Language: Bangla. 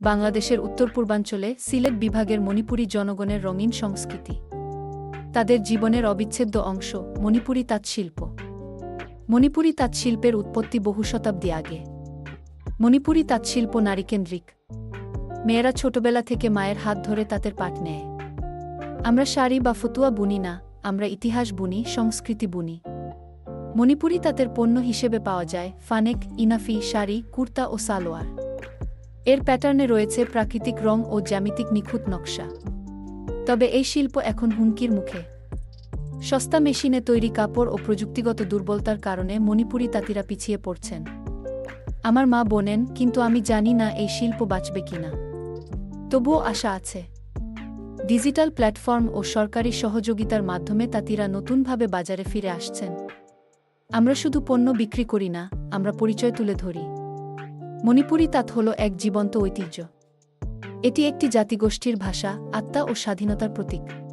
বাংলাদেশের উত্তর পূর্বাঞ্চলে সিলেট বিভাগের মণিপুরী জনগণের রঙিন সংস্কৃতি। তাদের জীবনের অবিচ্ছেদ্য অংশ মণিপুরী তাঁতশিল্প। মণিপুরী তাঁতশিল্পের উৎপত্তি বহু শতাব্দী আগে। মণিপুরী তাঁতশিল্প নারীকেন্দ্রিক। মেয়েরা ছোটবেলা থেকে মায়ের হাত ধরে তাঁতের পাট নেয়। আমরা শাড়ি বা ফতুয়া বুনি না, আমরা ইতিহাস বুনি, সংস্কৃতি বুনি। মণিপুরি তাঁতের পণ্য হিসেবে পাওয়া যায় ফানেক, ইনাফি, শাড়ি, কুর্তা ও সালোয়ার। এর প্যাটার্নে রয়েছে প্রাকৃতিক রং ও জ্যামিতিক নিখুঁত নকশা। তবে এই শিল্প এখন হুমকির মুখে। সস্তা মেশিনে তৈরি কাপড় ও প্রযুক্তিগত দুর্বলতার কারণে মণিপুরি তাঁতিরা পিছিয়ে পড়ছেন। আমার মা বোনেন, কিন্তু আমি জানি না এই শিল্প বাঁচবে কিনা তবুও আশা আছে। ডিজিটাল প্ল্যাটফর্ম ও সরকারি সহযোগিতার মাধ্যমে তাঁতিরা নতুনভাবে বাজারে ফিরে আসছেন। আমরা শুধু পণ্য বিক্রি করি না, আমরা পরিচয় তুলে ধরি। মণিপুরি তাঁত হল এক জীবন্ত ঐতিহ্য। এটি একটি জাতিগোষ্ঠীর ভাষা আত্মা ও স্বাধীনতার প্রতীক।